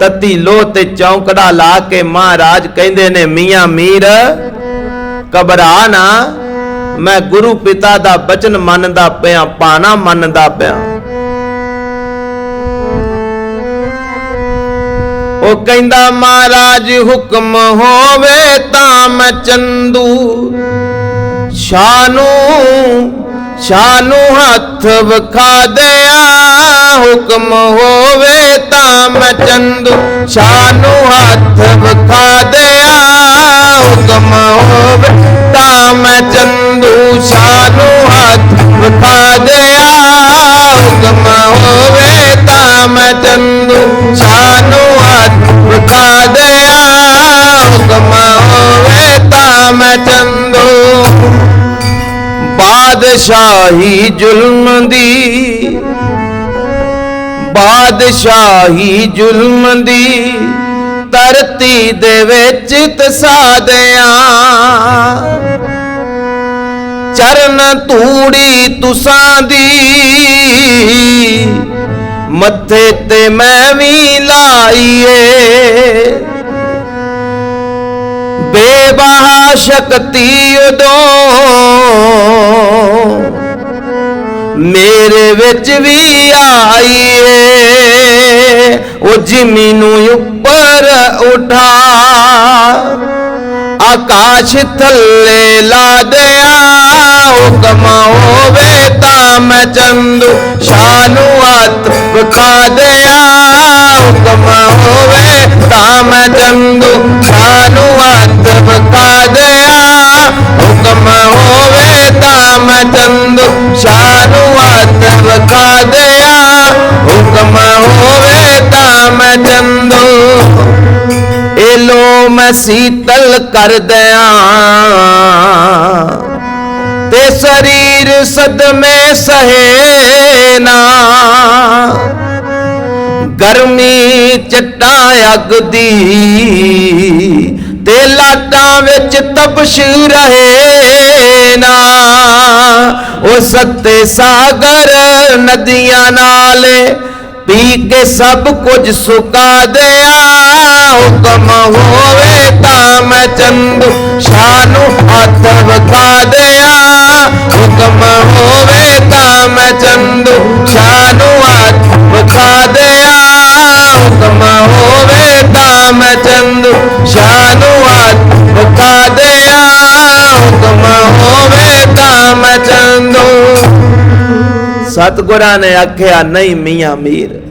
ਤਤੀ ਲੋਹ ਤੇ ਚੌਂਕੜਾ ਲਾ ਕੇ ਮਹਾਰਾਜ ਕਹਿੰਦੇ ਨੇ, ਮੀਆਂ ਮੀਰ, ਘਬਰਾ ਨਾ। ਮੈਂ ਗੁਰੂ ਪਿਤਾ ਦਾ ਬਚਨ ਮੰਨਦਾ ਪਿਆ, ਪਾਣਾ ਮੰਨਦਾ ਪਿਆ। ਉਹ ਕਹਿੰਦਾ, ਮਹਾਰਾਜ ਹੁਕਮ ਹੋਵੇ ਤਾਂ ਮੈਂ ਚੰਦੂ ਸ਼ਾਨੂ ਸ਼ਾਨੂ ਹੱਥ ਵਿਖਾ ਦਿਆ। ਹੁਕਮ ਹੋਵੇ ਤਾਂ ਚੰਦੂ ਸ਼ਾਨੂ ਹੱਥ ਵਿਖਾ ਦਿਆ, ਹੁਕਮ ਹੋਵੇ ਤਾਂ ਸ਼ਾਨੂ ਹੱਥ ਵਿਖਾ ਦਿਆ, ਹੁਕਮ ਹੋਵੇ ਤਾਂ ਸ਼ਾਨੂ ਹੱਥ ਵਿਖਾ ਦਿਆ, ਹੁਕਮ ਹੋਵੇ ਤਾਂ ਮੈਂ ਬਾਦਸ਼ਾਹੀ ਜ਼ੁਲਮ ਦੀ ਬਾਦਸ਼ਾਹੀ ਜ਼ੁਲਮ ਦੀ ਧਰਤੀ ਦੇ ਵਿੱਚ ਤਸਾਦਿਆਂ। ਚਰਨ ਧੂੜੀ ਤੁਸਾਂ ਦੀ, ਮੱਥੇ ਤੇ ਮੈਂ ਵੀ ਲਾਈਏ। ਬੇਬਹਾ ਸ਼ਕਤੀ ਉਦੋਂ ਮੇਰੇ ਵਿੱਚ ਵੀ ਆਈਏ। ਉਹ ਜਿਮੀ ਨੂੰ ਉੱਪਰ ਉਠਾ। ਆਕਾਸ਼ ਥੱਲੇ ਲਾ ਦਿਆ। ਹੁਕਮ ਹੋਵੇ ਤਾਂ ਮੈਂ ਚੰਦੂ ਸ਼ਾਨੂ ਹੱਥ ਵਿਖਾ ਦਿਆ। ਹੁਕਮ ਹੋਵੇ ਤਾਂ ਮੈਂ ਚੰਦੂ ਸ਼ਾਨੂ ਹੱਥ ਵਿਖਾ ਦਿਆ। ਹੁਕਮ ਹੋਵੇ ਤਾਂ ਮੈਂ ਚੰਦੂ ਸ਼ਾਨੂ ਸੀਤਲ ਕਰ ਦਿਆਂ। ਤੇ ਸਰੀਰ ਸਦਮੇ ਸਹੇ ਨਾ। ਗਰਮੀ ਚਟਾ ਅੱਗ ਦੀ ਤੇ ਲਾਟਾਂ ਵਿੱਚ ਤਪਸ਼ ਰਹੇ ਨਾ। ਉਹ ਸੱਤੇ ਸਾਗਰ ਨਦੀਆਂ ਨਾਲੇ ਪੀ ਕੇ ਸਭ ਕੁਝ ਸੁਕਾ ਦਿਆ। ਹੁਕਮ ਹੱਥ ਵਿਖਾ ਦਿਆ। ਹੁਕਮ ਹੋਵੇ ਤਾਂ ਮੈਂ ਚੰਦੂ ਸ਼ਾਨੂ ਹੱਥ ਵਿਖਾ ਦਿਆ। ਹੁਕਮ ਹੋਵੇ ਤਾਂ ਮੈਂ ਚੰਦੂ ਸ਼ਾਨੂ ਹੱਥ ਵਿਖਾ ਦਿਆ। ਹੁਕਮ ਹੋਵੇ ਤਾਂ ਮੈਂ ਚੰਦੂ। ਸਤਗੁਰਾਂ ਨੇ ਆਖਿਆ, ਨਹੀਂ ਮੀਆਂ ਮੀਰ।